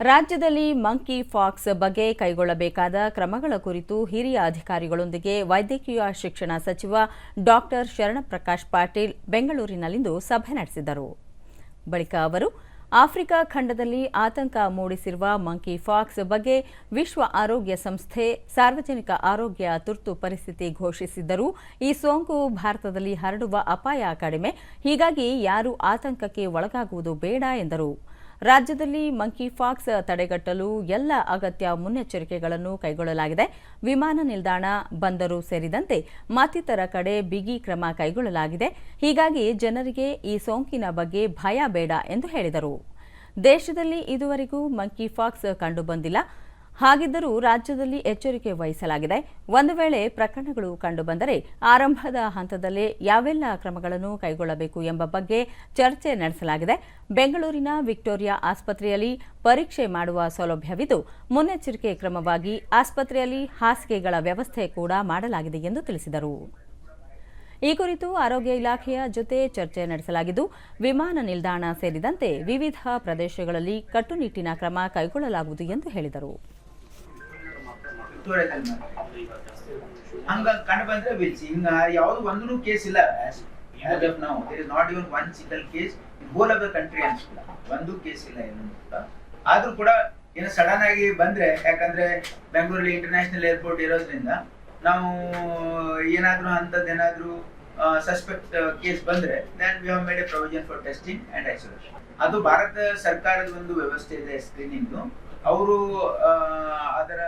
ರಾಜ್ಯದಲ್ಲಿ monkey fox ಬಗ್ಗೆ ಕೈಗೊಳ್ಳಬೇಕಾದ ಕ್ರಮಗಳ ಕುರಿತು ಹಿರಿಯ ಅಧಿಕಾರಿಗಳೊಂದಿಗೆ ವೈದ್ಯಕೀಯ ಶಿಕ್ಷಣ ಸಚಿವ ಡಾಕ್ಟರ್ ಶರಣಪ್ರಕಾಶ್ ಪಾಟೀಲ್ ಬೆಂಗಳೂರಿನಲ್ಲಿಂದು ಸಭೆ ನಡೆಸಿದರು. ಬಳಿಕ ಅವರು, ಆಫ್ರಿಕಾ ಖಂಡದಲ್ಲಿ ಆತಂಕ ಮೂಡಿಸಿರುವ ಮಂಕಿ ಫಾಕ್ಸ್ ಬಗ್ಗೆ ವಿಶ್ವ ಆರೋಗ್ಯ ಸಂಸ್ಥೆ ಸಾರ್ವಜನಿಕ ಆರೋಗ್ಯ ತುರ್ತು ಪರಿಸ್ಥಿತಿ ಘೋಷಿಸಿದ್ದರೂ, ಈ ಸೋಂಕು ಭಾರತದಲ್ಲಿ ಹರಡುವ ಅಪಾಯ ಕಡಿಮೆ, ಹೀಗಾಗಿ ಯಾರೂ ಆತಂಕಕ್ಕೆ ಒಳಗಾಗುವುದು ಬೇಡ ಎಂದರು. ರಾಜ್ಯದಲ್ಲಿ ಮಂಕಿ ಫಾಕ್ಸ್ ತಡೆಗಟ್ಟಲು ಎಲ್ಲ ಅಗತ್ಯ ಮುನ್ನೆಚ್ಚರಿಕೆಗಳನ್ನು ಕೈಗೊಳ್ಳಲಾಗಿದೆ. ವಿಮಾನ ನಿಲ್ದಾಣ, ಬಂದರು ಸೇರಿದಂತೆ ಮತ್ತಿತರ ಕಡೆ ಬಿಗಿ ಕ್ರಮ ಕೈಗೊಳ್ಳಲಾಗಿದೆ. ಹೀಗಾಗಿ ಜನರಿಗೆ ಈ ಸೋಂಕಿನ ಬಗ್ಗೆ ಭಯ ಬೇಡ ಎಂದು ಹೇಳಿದರು. ದೇಶದಲ್ಲಿ ಇದುವರೆಗೂ ಮಂಕಿ ಫಾಕ್ಸ್ ಕಂಡುಬಂದಿಲ್ಲ. ಹಾಗಿದ್ದರೂ ರಾಜ್ಯದಲ್ಲಿ ಎಚ್ಚರಿಕೆ ವಹಿಸಲಾಗಿದೆ. ಒಂದು ವೇಳೆ ಪ್ರಕರಣಗಳು ಕಂಡುಬಂದರೆ ಆರಂಭದ ಹಂತದಲ್ಲೇ ಯಾವೆಲ್ಲ ಕ್ರಮಗಳನ್ನು ಕೈಗೊಳ್ಳಬೇಕು ಎಂಬ ಬಗ್ಗೆ ಚರ್ಚೆ ನಡೆಸಲಾಗಿದೆ. ಬೆಂಗಳೂರಿನ ವಿಕ್ಟೋರಿಯಾ ಆಸ್ಪತ್ರೆಯಲ್ಲಿ ಪರೀಕ್ಷೆ ಮಾಡುವ ಸೌಲಭ್ಯವಿದ್ದು, ಮುನ್ನೆಚ್ಚರಿಕೆ ಕ್ರಮವಾಗಿ ಆಸ್ಪತ್ರೆಯಲ್ಲಿ ಹಾಸಿಗೆಗಳ ವ್ಯವಸ್ಥೆ ಕೂಡ ಮಾಡಲಾಗಿದೆ ಎಂದು ತಿಳಿಸಿದರು. ಈ ಕುರಿತು ಆರೋಗ್ಯ ಇಲಾಖೆಯ ಜೊತೆ ಚರ್ಚೆ ನಡೆಸಲಾಗಿದ್ದು, ವಿಮಾನ ನಿಲ್ದಾಣ ಸೇರಿದಂತೆ ವಿವಿಧ ಪ್ರದೇಶಗಳಲ್ಲಿ ಕಟ್ಟುನಿಟ್ಟಿನ ಕ್ರಮ ಕೈಗೊಳ್ಳಲಾಗುವುದು ಎಂದು ಹೇಳಿದರು. ತೋರದಲ್ಲಿ ಹಂಗ ಕಂಡು ಬಂದ್ರೆ ಬಿಲ್ಸಿ ಹಿಂಗ ಯಾವ್ದು ಒಂದೂ ಕೇಸ್ ಇಲ್ಲ. ಆಸ್ ಆಫ್ ನಾವು there is not even one single case in of the country ಅನ್ಸ್ಬಿಡ ಒಂದು ಕೇಸ್ ಇಲ್ಲ ಏನು ಆದ್ರೂ ಕೂಡ ಏನೋ ಸಡನ್ ಆಗಿ ಬಂದ್ರೆ, ಯಾಕಂದ್ರೆ ಬೆಂಗಳೂರಲ್ಲಿ ಇಂಟರ್ನ್ಯಾಷನಲ್ ಏರ್ಪೋರ್ಟ್ ಇರೋದ್ರಿಂದ ನಾವು ಏನಾದ್ರೂ ಅಂತದ್ ಏನಾದ್ರೂ ಸಸ್ಪೆಕ್ಟ್ ಕೇಸ್ ಬಂದ್ರೆ then we have made a provision for testing and isolation ಅದು ಭಾರತ ಸರ್ಕಾರದ ಒಂದು ವ್ಯವಸ್ಥೆ ಇದೆ ಸ್ಕ್ರೀನಿಂಗ್ ಅವರು ಅದರ